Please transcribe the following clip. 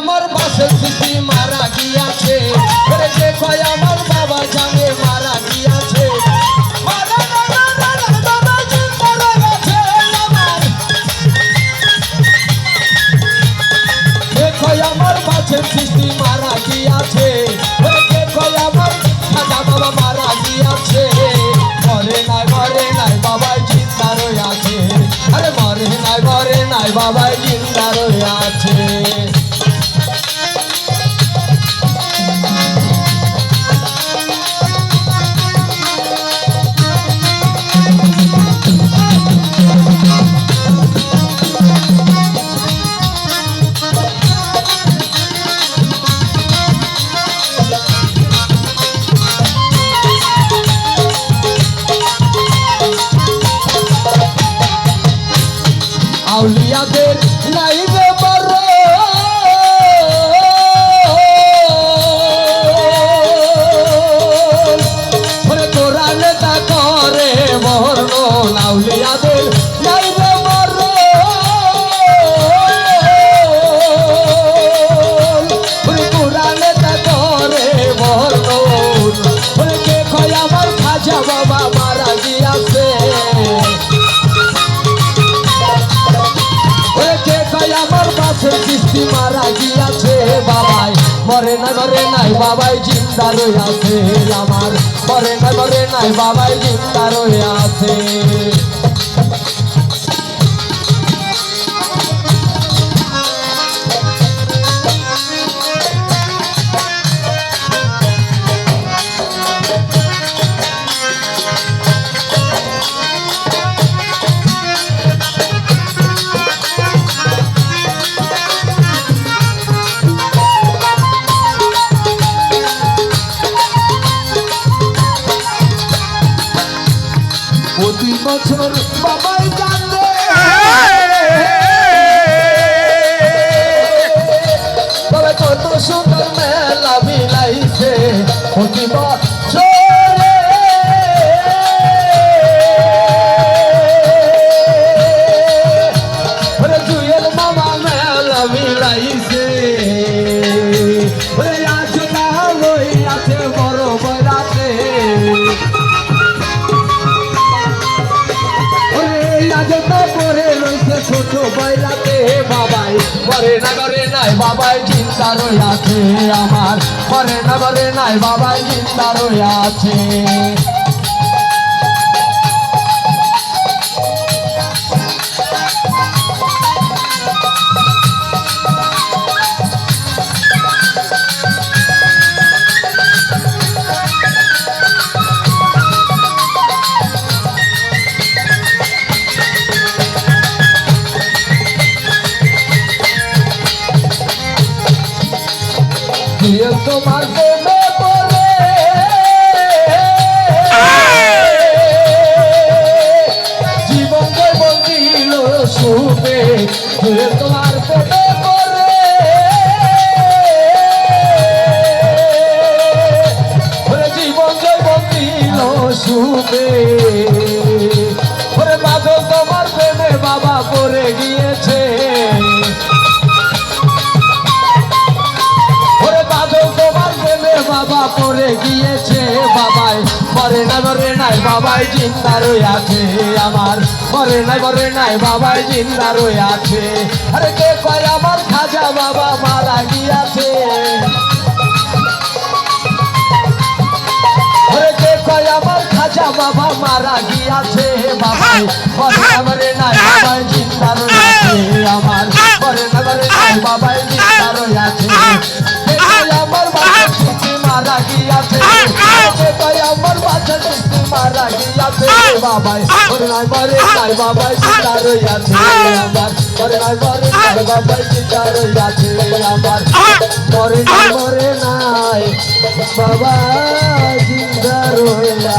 আমার আমার আমার। বাসের সৃষ্টি মারা গিয়াছে। আমার খাজা বাবা মারা গিয়াছে। মরে নাই নাই, বাবাই জিন্দা রয়েছে আরে নাই নাই, বাবাই রয়েছে পরে বাবা মারা গিয়াছে। কে কয় আমার বাসের কিস্তি মারা গিয়াছে। বাবাই না মরে নাই, বাবাই জিন্দা রইয়াছে রইয়াছে প্রতি বছর বাবাই জানে পরে না করে নাই, বাবাই চিন্তা রইয়াছে আমার। করে না করে নাই, বাবাই চিন্তা রইয়াছে। দিয়ে তোমার প্রেমে পড়ে। জীবন জীবন দিল সুখে দিয়ে তোমার প্রেমে পড়ে। জীবন জীবন সুখে মরে না মরে নাই, বাবাই জিন্দা রইয়াছে আমার। মরে নাই মরে নাই, বাবাই জিন্দা রইয়াছে আরে কে কয় আমার খাজা বাবা মারা গিয়াছে? বাবা মারা গিয়াছে? বাবা মরে নাই মারা গিয়াছে। কয় আমার বাচ্চা চিঠি মারা গিয়াছে। বাবাই মরে নাই মরে নাই বাবাই জিন্দা রইয়াছে। আমার মরে নাই মরে নাই বাবাই জিন্দা রইয়াছে। আমার মরে নাই মরে নাই বাবা জিন্দা রইয়া